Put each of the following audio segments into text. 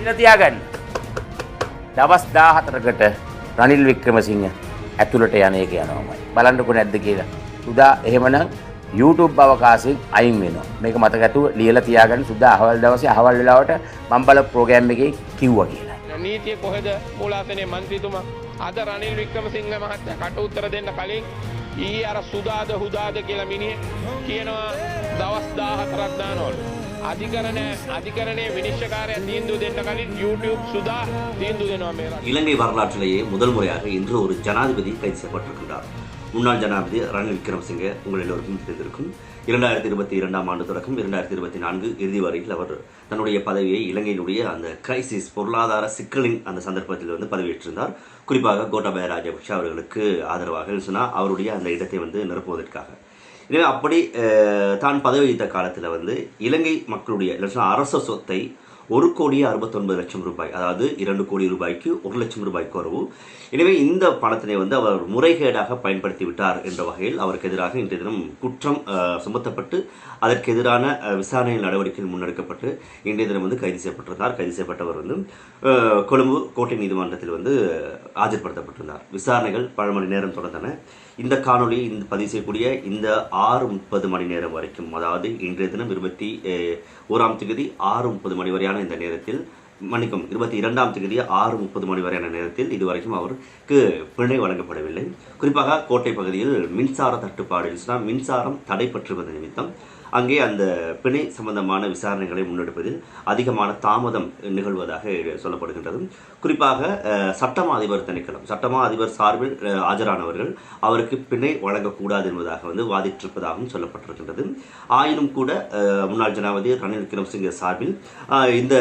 ඉල තියාගන්න. දවස් දාහතරකට රනිල් වික්‍රමසිංහ ඇතුළට යනය කියනවමයි. බලන්නකු නැද්ද කියලා. සුදා එහෙමනම් YouTube අවකාශයෙන් අයින් වෙනවා. මේක මතක ඇතුව ලියලා තියාගන්න සුදා අහවල් දවසේ අහවල් වෙලාවට මම බල ප්‍රෝග්‍රෑම් එකේ කිව්වා කියලා. නීතිය කොහෙද මූලාසනය මන්ත්‍රීතුමා අද රනිල් වික්‍රමසිංහ මහත්තයා කට උත්තර දෙන්න කලින් ඊ අර සුදාද හුදාද කියලා මිනිහ කියනවා දවස් 14ක් දානවලු. இலங்கை வரலாற்றிலேயே முதல் முறையாக இன்று ஒரு ஜனாதிபதி கைது செய்யப்பட்டிருக்கிறார் முன்னாள் ஜனாதிபதி ரணில் விக்ரமசிங்க உங்கள் எல்லோருக்கும் தெரிந்திருக்கும். இரண்டாயிரத்தி இருபத்தி இரண்டாம் ஆண்டு தொடக்கம் இரண்டாயிரத்தி இருபத்தி நான்கு இறுதி வரையில் அவர் தன்னுடைய பதவியை இலங்கையினுடைய அந்த கிரைசிஸ் பொருளாதார சிக்கலின் அந்த சந்தர்ப்பத்தில் வந்து பதவியேற்றிருந்தார். குறிப்பாக கோட்டாபய ராஜபக்ஷ அவர்களுக்கு ஆதரவாக சொன்னால் அவருடைய அந்த இடத்தை வந்து நிரப்புவதற்காக. எனவே அப்படி தான் பதவி வகித்த காலத்தில் வந்து இலங்கை மக்களுடைய அரச சொத்தை ஒரு கோடியே அறுபத்தொன்பது லட்சம் ரூபாய் அதாவது இரண்டு கோடி ரூபாய்க்கு ஒரு லட்சம் ரூபாய் குறவு. எனவே இந்த பணத்தினை வந்து அவர் முறைகேடாக பயன்படுத்தி விட்டார் என்ற வகையில் அவருக்கு எதிராக இன்றைய தினம் குற்றம் சுமத்தப்பட்டு அதற்கு எதிரான விசாரணை நடவடிக்கைகள் முன்னெடுக்கப்பட்டு இன்றைய தினம் வந்து கைது செய்யப்பட்டிருந்தார். கைது செய்யப்பட்டவர் வந்து கொழும்பு கோட்டை நீதிமன்றத்தில் வந்து ஆஜர்படுத்தப்பட்டிருந்தார். விசாரணைகள் பல மணி நேரம் தொடர்ந்தன. இந்த காணொலி இந்த பதிவு செய்யக்கூடிய இந்த ஆறு முப்பது மணி நேரம் வரைக்கும் அதாவது இன்றைய தினம் இருபத்தி ஓராம் தேதி ஆறு முப்பது மணி வரையான இந்த நேரத்தில் மன்னிக்கும் இருபத்தி இரண்டாம் தேதி ஆறு முப்பது மணி வரையான நேரத்தில் இதுவரைக்கும் அவருக்கு பிணை வழங்கப்படவில்லை. குறிப்பாக கோட்டை பகுதியில் மின்சார தட்டுப்பாடு இருந்துச்சுன்னா மின்சாரம் தடைப்பட்டிருப்பது நிமித்தம் அங்கே அந்த பிணை சம்பந்தமான விசாரணைகளை முன்னெடுப்பதில் அதிகமான தாமதம் நிகழ்வதாக சொல்லப்படுகின்றது. குறிப்பாக சட்டமா அதிபர் திணைக்களம் சட்டமா அதிபர் சார்பில் ஆஜரானவர்கள் அவருக்கு பிணை வழங்கக்கூடாது என்பதாக வந்து வாதிட்டிருப்பதாகவும் சொல்லப்பட்டிருக்கின்றது. ஆயினும் கூட முன்னாள் ஜனாதிபதி ரணில் விக்ரமசிங்கே சார்பில் இந்த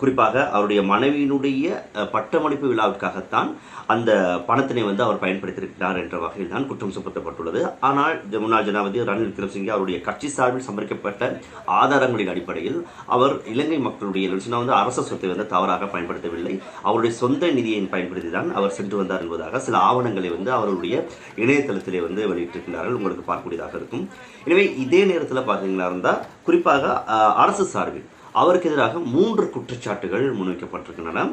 குறிப்பாக அவருடைய மனைவியினுடைய பட்டமளிப்பு விழாவிற்காகத்தான் அந்த பணத்தினை வந்து அவர் பயன்படுத்தியிருக்கிறார் என்ற வகையில் தான் குற்றம் சுமத்தப்பட்டுள்ளது. ஆனால் ஜ- முன்னாள் ஜனாதிபதி ரணில் விக்ரமசிங்கே அவருடைய கட்சி சார்பில் சமர்ப்பிக்கப்பட்ட ஆதாரங்களின் அடிப்படையில் அவர் இலங்கை மக்களுடைய வந்து அரச சொத்தை வந்து தவறாக பயன்படுத்தவில்லை. அவருடைய சொந்த நிதியை பயன்படுத்தி தான் அவர் சென்று வந்தார் என்பதாக சில ஆவணங்களை வந்து அவருடைய இணையதளத்திலே வந்து வெளியிட்டிருக்கிறார்கள் உங்களுக்கு பார்க்கக்கூடியதாக இருக்கும். எனவே இதே நேரத்தில் பார்த்தீங்களா இருந்தால் குறிப்பாக அரசு சார்பில் அவருக்கு எதிராக மூன்று குற்றச்சாட்டுகள் முன்வைக்கப்பட்டிருக்கின்றன.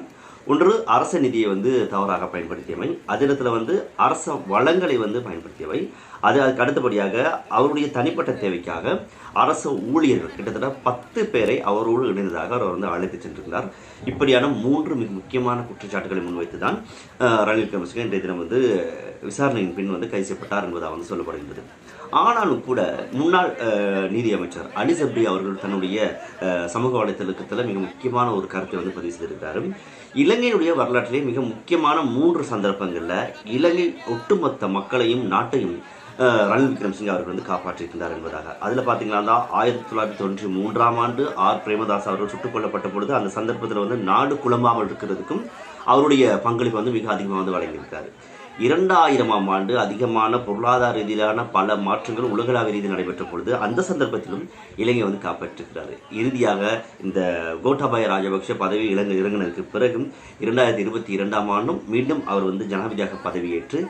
ஒன்று அரச நிதியை வந்து தவறாக பயன்படுத்தியவை அதிடத்தில் வந்து அரச வளங்களை வந்து பயன்படுத்தியவை. அது அதுக்கு அடுத்தபடியாக அவருடைய தனிப்பட்ட தேவைக்காக அரசு ஊழியர்கள் கிட்டத்தட்ட பத்து பேரை அவரோடு இணைந்ததாக அவர் வந்து அழைத்து சென்றிருந்தார். இப்படியான மூன்று மிக முக்கியமான குற்றச்சாட்டுகளை முன்வைத்து தான் ரணில் விக்ரமசிங்க இன்றைய தினம் வந்து விசாரணையின் பின் வந்து கைது செய்யப்பட்டார் என்பதாக வந்து சொல்லப்படுகின்றது. ஆனாலும் கூட முன்னாள் நீதியமைச்சர் அலி அவர்கள் தன்னுடைய சமூக வலைத்தளத்தில் மிக முக்கியமான ஒரு கருத்தை வந்து பதிவு செய்திருக்கிறார். இலங்கையினுடைய வரலாற்றிலே மிக முக்கியமான மூன்று சந்தர்ப்பங்களில் இலங்கை ஒட்டுமொத்த மக்களையும் நாட்டையும் ரணில் விக்ரமசிங்கே அவர்கள் வந்து காப்பாற்றியிருக்கிறார் என்பதாக. அதில் பார்த்தீங்கன்னா ஆயிரத்தி தொள்ளாயிரத்தி தொண்ணூற்றி மூன்றாம் ஆண்டு ஆர். பிரேமதாஸ் அவர்கள் சுட்டுக் கொல்லப்பட்ட பொழுது அந்த சந்தர்ப்பத்தில் வந்து நாடு குழம்பாமல் இருக்கிறதுக்கும் அவருடைய பங்களிப்பு வந்து மிக அதிகமாக வந்து வழங்கியிருக்காரு. இரண்டாயிரமாம் ஆண்டு அதிகமான பொருளாதார ரீதியிலான பல மாற்றங்கள் உலகளாவிய ரீதியில் நடைபெற்ற பொழுது அந்த சந்தர்ப்பத்திலும் இலங்கை வந்து காப்பாற்றிருக்கிறார் இறுதியாக இந்த கோட்டாபாய ராஜபக்ஷ பதவி இலங்கை இறங்கினதுக்கு பிறகும் இரண்டாயிரத்தி இருபத்தி இரண்டாம் ஆண்டும் மீண்டும் அவர் வந்து ஜனாதிபதியாக பதவியேற்று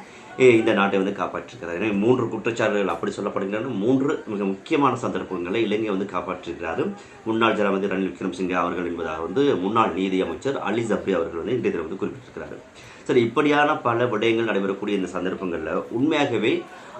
இந்த நாட்டை வந்து காப்பாற்றிருக்கிறார். எனவே மூன்று குற்றச்சாட்டுகள் அப்படி சொல்லப்படுகின்றன. மூன்று மிக முக்கியமான சந்தர்ப்பங்களை இலங்கை வந்து காப்பாற்றிருக்கிறார் முன்னாள் ஜனாதிபதி ரணில் விக்ரமசிங்கே அவர்கள் என்பதாக வந்து முன்னாள் நீதி அமைச்சர் அலி ஜப்ரி அவர்கள் வந்து இன்றைய தினம் வந்து குறிப்பிட்டிருக்கிறார்கள். சரி இப்படியான பல விடயங்கள் நடைபெறக்கூடிய இந்த சந்தர்ப்பங்களில் உண்மையாகவே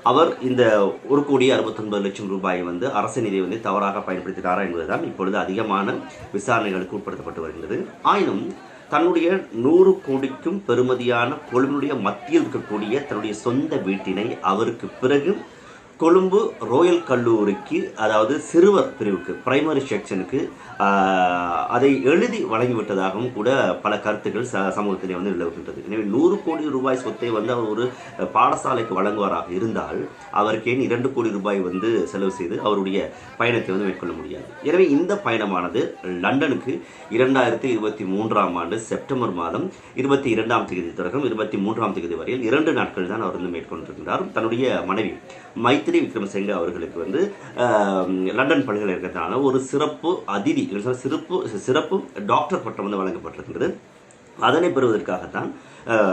அவர் இந்த ஒரு கோடி அறுபத்தொன்பது லட்சம் ரூபாயை வந்து அரசு நிதியை வந்து தவறாக பயன்படுத்தினாரா என்பதுதான் இப்பொழுது அதிகமான விசாரணைகளுக்கு உட்படுத்தப்பட்டு வருகிறது ஆயினும் தன்னுடைய நூறு கோடிக்கும் பெறுமதியான கொழும்பினுடைய மத்தியில் இருக்கக்கூடிய தன்னுடைய சொந்த வீட்டினை அவருக்கு பிறகு கொழும்பு ரோயல் கல்லூரிக்கு அதாவது சிறுவர் பிரிவுக்கு பிரைமரி செக்ஷனுக்கு அதை எழுதி வழங்கிவிட்டதாகவும் கூட பல கருத்துக்கள் ச சமூகத்திலே வந்து நிலவுகின்றது. எனவே நூறு கோடி ரூபாய் சொத்தை வந்து அவர் ஒரு பாடசாலைக்கு வழங்குவாராக இருந்தால் அவருக்கு ஏன் இரண்டு கோடி ரூபாய் வந்து செலவு செய்து அவருடைய பயணத்தை வந்து மேற்கொள்ள முடியாது? எனவே இந்த பயணமானது லண்டனுக்கு இரண்டாயிரத்தி இருபத்தி மூன்றாம் ஆண்டு செப்டம்பர் மாதம் இருபத்தி இரண்டாம் தேதி தொடக்கம் இருபத்தி மூன்றாம் தேதி வரையில் இரண்டு நாட்கள் தான் அவர் வந்து மேற்கொண்டிருக்கிறார். தன்னுடைய மனைவி மைத்திரி விக்ரமசிங்க அவர்களுக்கு வந்து ஆஹ், லண்டன் பல்கலைக்கழகத்தினால ஒரு சிறப்பு அதிதி சிறப்பு சிறப்பு டாக்டர் பட்டம் வந்து வழங்கப்பட்டிருக்கிறது. அதனை பெறுவதற்காகத்தான்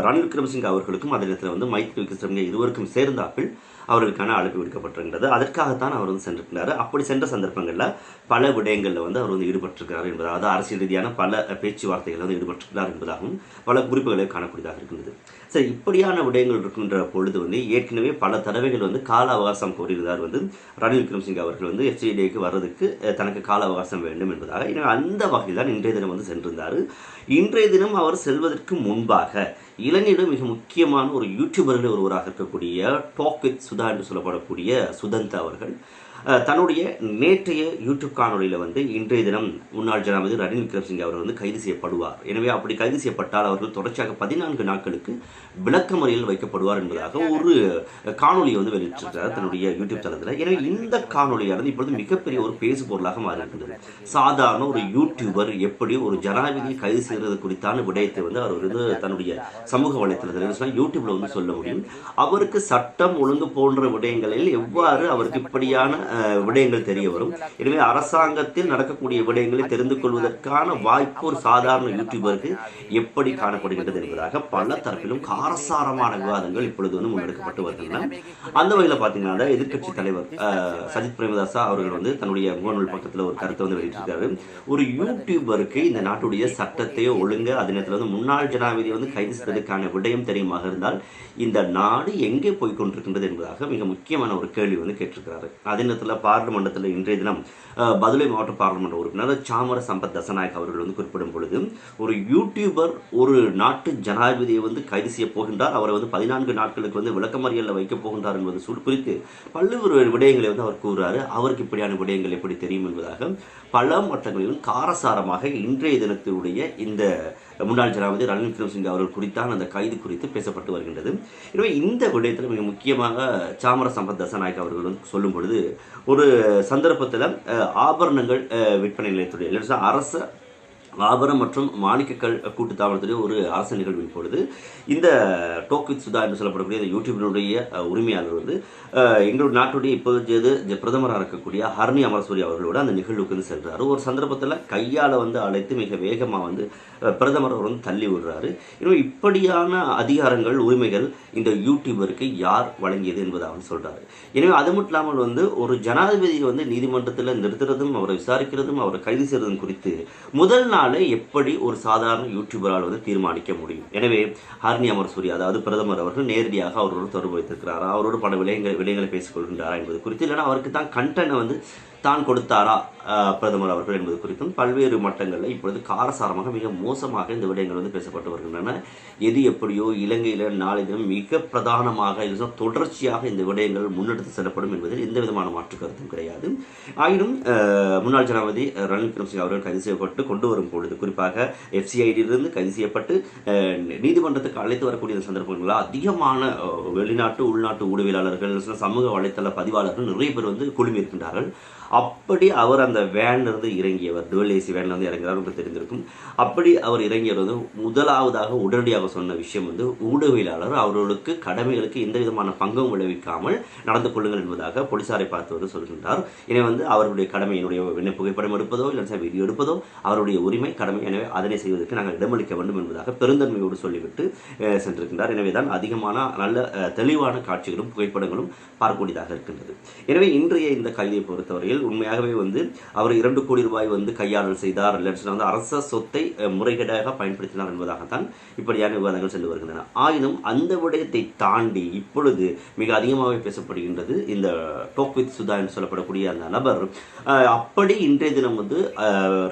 ரணில் விக்ரமசிங்க அவர்களுக்கும் அதே நேரத்தில் வந்து மைத்ரி விக்ரமசிங்க இருவருக்கும் சேர்ந்தாப்பில் அவர்களுக்கான அழைப்பு விடுக்கப்பட்டிருக்கிறது அதற்காகத்தான் அவர் வந்து சென்றிருக்கிறார். அப்படி சென்ற சந்தர்ப்பங்களில் பல விடயங்களில் வந்து அவர் வந்து ஈடுபட்டிருக்கிறார் என்பதாக அதாவது அரசியல் ரீதியான பல பேச்சுவார்த்தைகள் வந்து ஈடுபட்டிருக்கிறார் என்பதாகவும் பல குறிப்புகளை காணக்கூடியதாக இருக்கின்றது. சரி இப்படியான விடயங்கள் இருக்கின்ற பொழுது வந்து ஏற்கனவே பல தடவைகள் வந்து கால அவகாசம் கோரியிருந்தார் வந்து ரணில் விக்ரம்சிங் அவர்கள் வந்து எச்ஐடிக்கு வர்றதுக்கு தனக்கு கால அவகாசம் வேண்டும் என்பதாக. எனவே அந்த வகையில் தான் இன்றைய தினம் வந்து சென்றிருந்தார். இன்றைய தினம் அவர் செல்வதற்கு முன்பாக இலங்கையிலும் மிக முக்கியமான ஒரு யூடியூபர்கள் ஒருவராக இருக்கக்கூடிய டாக் வித் சுதா என்று சொல்லப்படக்கூடிய சுதந்த் அவர்கள். தன்னுடைய நேற்றைய யூடியூப் காணொலியில் வந்து இன்றைய தினம் முன்னாள் ஜனாதிபதி ரணில் விக்ரமசிங்கே அவர் வந்து கைது செய்யப்படுவார். எனவே அப்படி கைது செய்யப்பட்டால் அவர்கள் தொடர்ச்சியாக பதினான்கு நாட்களுக்கு விளக்க முறையில் வைக்கப்படுவார் என்பதாக ஒரு காணொலியை வந்து வெளியிட்டிருக்கிறார் தன்னுடைய யூடியூப் தளத்தில். எனவே இந்த காணொலியானது இப்பொழுது மிகப்பெரிய ஒரு பேசு பொருளாக மாறியிருக்கிறது. சாதாரண ஒரு யூடியூபர் எப்படி ஒரு ஜனாதிபதியை கைது செய்கிறது குறித்தான விடயத்தை வந்து அவர் வந்து தன்னுடைய சமூக வலைத்தளத்தில் சொன்னால் யூடியூப்ல வந்து சொல்ல முடியும். அவருக்கு சட்டம் ஒழுங்கு போன்ற விடயங்களில் எவ்வாறு அவருக்கு இப்படியான விடயங்கள் தெரிய வரும். எனவே அரசாங்கத்தில் நடக்கக்கூடிய விடயங்களை தெரிந்து கொள்வதற்கான வாய்ப்பு ஒரு சாதாரண யூடியூபருக்கு எப்படி காணப்படுகின்றது என்பதாக பல தரப்பிலும் காரசாரமான விவாதங்கள் இப்பொழுது வந்து முன்னெடுக்கப்பட்டு வருகின்றன. அந்த வகையில் பார்த்தீங்கன்னா எதிர்க்கட்சி தலைவர் அஹ், சஜித் பிரேமதாசா அவர்கள் வந்து தன்னுடைய முகநூல் பக்கத்தில் ஒரு கருத்தை வந்து வெளியிட்டிருக்காரு. ஒரு யூடியூபருக்கு இந்த நாட்டுடைய சட்டத்தையோ ஒழுங்க அது நேரத்தில் வந்து முன்னாள் ஜனாதிபதி வந்து கைது செய்வதற்கான விடயம் தெரியுமாக இருந்தால் இந்த நாடு எங்கே போய்கொண்டிருக்கின்றது என்பதாக மிக முக்கியமான ஒரு கேள்வி வந்து கேட்டிருக்கிறாரு. அதே நேரத்தில் பார்லிமெண்டத்தில் இன்றைய தினம் பதுளை மாவட்ட பார்லிமெண்ட் உறுப்பினர் சாமர சம்பத் தசநாயக் அவர்கள் வந்து குறிப்பிடும் பொழுது ஒரு யூடியூபர் ஒரு நாட்டு ஜனாதிபதியை வந்து கைது செய்ய போகின்றார். அவரை வந்து பதினான்கு நாட்களுக்கு வந்து விளக்கமறியலில் வைக்கப் போகின்றார் என்பது சொல் குறித்து பல்வேறு விடயங்களை வந்து அவர் கூறுறாரு. அவருக்கு இப்படியான விடயங்கள் எப்படி தெரியும் என்பதாக பல மட்டங்களிலும் காரசாரமாக இன்றைய தினத்தினுடைய இந்த முன்னாள் ஜனாதிபதி ரணில் விக்ரமசிங்கே அவர்கள் குறித்தான் அந்த கைது குறித்து பேசப்பட்டு வருகின்றது. எனவே இந்த விடயத்தில் மிக முக்கியமாக சாமர சம்பத் தசநாயக் அவர்கள் வந்து சொல்லும் பொழுது ஒரு சந்தர்ப்பத்தில் ஆபரணங்கள் அஹ், விற்பனை நிலையத்துடைய அரச ஆபரணம் மற்றும் மாணிக்கக்கல் கூட்டுத்தாபனத்துடைய ஒரு அரசு நிகழ்வின் பொழுது இந்த டோக் வித் சுதா என்று சொல்லப்படக்கூடிய இந்த யூடியூபினுடைய உரிமையாளர் வந்து எங்களுடைய நாட்டுடைய இப்போது பிரதமராக இருக்கக்கூடிய ஹர்னி அமரசூரி அவர்களோட அந்த நிகழ்வுக்கு வந்து சென்றார் ஒரு சந்தர்ப்பத்தில் கையால் வந்து அழைத்து மிக வேகமாக வந்து பிரதமர் அவர் வந்து தள்ளி விடுறாரு. இன்னும் இப்படியான அதிகாரங்கள் உரிமைகள் இந்த யூடியூபருக்கு யார் வழங்கியது என்பதை அவர் சொல்கிறார் எனவே அது மட்டும் இல்லாமல் வந்து ஒரு ஜனாதிபதியை வந்து நீதிமன்றத்தில் நிறுத்துறதும் அவரை விசாரிக்கிறதும் அவரை கைது செய்வதும் குறித்து முதல் நாள் எப்படி ஒரு சாதாரண யூடியூபரால் வந்து தீர்மானிக்க முடியும்? எனவே ஹர்னி அமர் சூரி அதாவது பிரதமர் அவர்கள் நேரடியாக அவரோடு தொடர்பு வைத்திருக்கிறாரா? அவரோடு பல விடயங்கள் விலைகளை பேசிக்கொள்கின்றாரா என்பது குறித்து இல்லைனா அவருக்கு தான் கண்டனை வந்து தான் கொடுத்தாரா? பிரதமர் அவர்கள் என்பது குறித்தும் பல்வேறு மட்டங்களில் இப்பொழுது காரசாரமாக மிக மோசமாக இந்த விடயங்கள் வந்து பேசப்பட்டு வருகின்றன. எது எப்படியோ இலங்கையில் நாளை தினம் மிக பிரதானமாக தொடர்ச்சியாக இந்த விடயங்கள் முன்னெடுத்து செல்லப்படும் என்பதில் எந்த விதமான மாற்று கருத்தும் கிடையாது. ஆயினும் முன்னாள் ஜனாதிபதி ரணில் விக்ரமசிங் அவர்கள் கைது செய்யப்பட்டு கொண்டு வரும் பொழுது குறிப்பாக எஃப்சிஐடியிலிருந்து கைது செய்யப்பட்டு நீதிமன்றத்துக்கு அழைத்து வரக்கூடிய சந்தர்ப்பங்களில் அதிகமான வெளிநாட்டு உள்நாட்டு ஊடகவியலாளர்கள் சமூக வலைத்தள பதிவாளர்கள் நிறைய பேர் வந்து குழுமி இருக்கின்றார்கள். அப்படி அவர் அந்த அந்த வேன்லேருந்து இறங்கியவர் டுவல் ஏசி வேன்லேருந்து இருந்து இறங்குறார் உங்களுக்கு தெரிந்திருக்கும். அப்படி அவர் இறங்கியவர் வந்து முதலாவதாக உடனடியாக சொன்ன விஷயம் வந்து ஊடகவியலாளர் அவர்களுக்கு கடமைகளுக்கு எந்த விதமான பங்கும் விளைவிக்காமல் நடந்து கொள்ளுங்கள் என்பதாக போலீசாரை பார்த்து வந்து சொல்கின்றார். எனவே வந்து அவருடைய கடமை என்னுடைய புகைப்படம் எடுப்பதோ இல்லை வீடியோ எடுப்பதோ அவருடைய உரிமை கடமை எனவே அதனை செய்வதற்கு நாங்கள் இடமளிக்க வேண்டும் என்பதாக பெருந்தன்மையோடு சொல்லிவிட்டு சென்றிருக்கின்றார். எனவே தான் அதிகமான நல்ல தெளிவான காட்சிகளும் புகைப்படங்களும் பார்க்கக்கூடியதாக இருக்கின்றது. எனவே இன்றைய இந்த கல்வியை பொறுத்தவரையில் உண்மையாகவே வந்து அவர் இரண்டு கோடி ரூபாய் வந்து கையாளல் செய்தார். இல்லை வந்து அரச சொத்தை முறைகேடாக பயன்படுத்தினார் என்பதாகத்தான் இப்படியான விவாதங்கள் சென்று வருகின்றன. ஆயினும் அந்த விடயத்தை தாண்டி இப்பொழுது மிக அதிகமாக பேசப்படுகின்றது இந்த டோக் வித் சுதா என்று சொல்லப்படக்கூடிய அந்த நபர். அப்படி இன்றைய தினம் வந்து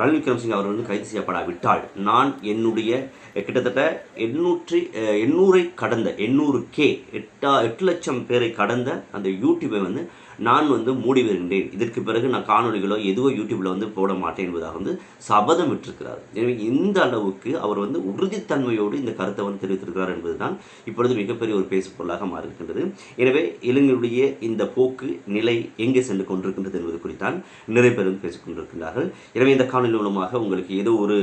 ரணில் விக்ரம்சிங் அவர் வந்து கைது செய்யப்படாவிட்டால் நான் என்னுடைய கிட்டத்தட்ட எண்ணூற்றி எண்ணூரை எண்ணூறை கடந்த எண்ணூறு கே எட்டா எட்டு லட்சம் பேரை கடந்த அந்த யூடியூபை வந்து நான் வந்து மூடி வருகின்றேன் இதற்கு பிறகு நான் காணொளிகளோ எதுவோ யூடியூப்ல வந்து போட மாட்டேன் என்பதாக வந்து சபதம் விட்டிருக்கிறார். எனவே இந்த அளவுக்கு அவர் வந்து உறுதித்தன்மையோடு இந்த கருத்தை வந்து தெரிவித்திருக்கிறார் என்பதுதான் இப்பொழுது மிகப்பெரிய ஒரு பேசு பொருளாக மாறியிருக்கின்றது எனவே இளைஞருடைய இந்த போக்கு நிலை எங்கே சென்று கொண்டிருக்கின்றது என்பது குறித்தான் நிறைய பேர் வந்து பேசிக் கொண்டிருக்கின்றார்கள். எனவே இந்த காணொலி மூலமாக உங்களுக்கு ஏதோ ஒரு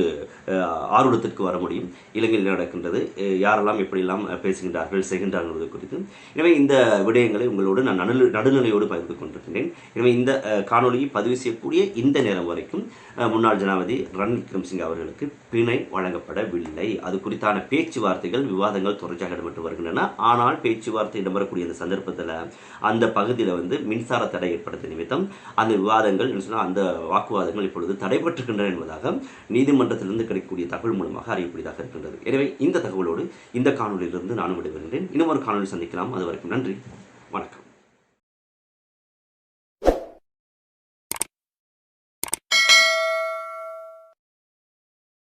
ஆர்வலத்திற்கு வர முடியும். இலங்கையில் நடக்கின்றது? யாரெல்லாம் எப்படியெல்லாம் பேசுகின்றார்கள் செய்கின்றார்கள் என்பது குறித்து. எனவே இந்த விடயங்களை உங்களோடு நான் நடுநிலையோடு பகிர்ந்து கொண்டிருக்கிறேன் எனவே இந்த காணொலியை காணொளியை பதிவு செய்யக்கூடிய இந்த நேரம் வரைக்கும் முன்னாள் ஜனாதிபதி ரணில் விக்ரம்சிங் அவர்களுக்கு பிணை வழங்கப்படவில்லை. அது குறித்தான பேச்சுவார்த்தைகள் விவாதங்கள் தொடர்ச்சியாக இடம்பெற்று வருகின்றன. ஆனால் பேச்சுவார்த்தை இடம்பெறக்கூடிய அந்த சந்தர்ப்பத்தில் அந்த பகுதியில் வந்து மின்சார தடை ஏற்படுத்த நிமித்தம் அந்த விவாதங்கள் என்ன சொன்னால் அந்த வாக்குவாதங்கள் இப்பொழுது தடைபெற்றுகின்றன என்பதாக நீதிமன்றத்திலிருந்து கிடைக்கக்கூடிய தகவல் மூலமாக அறியக்கூடியதாக இருக்கின்றது. எனவே இந்த தகவலோடு இந்த காணொலியிலிருந்து நான் விடைபெறுகின்றேன். இன்னும் ஒரு காணொலி சந்திக்கலாம். அது வரைக்கும் நன்றி. வணக்கம்.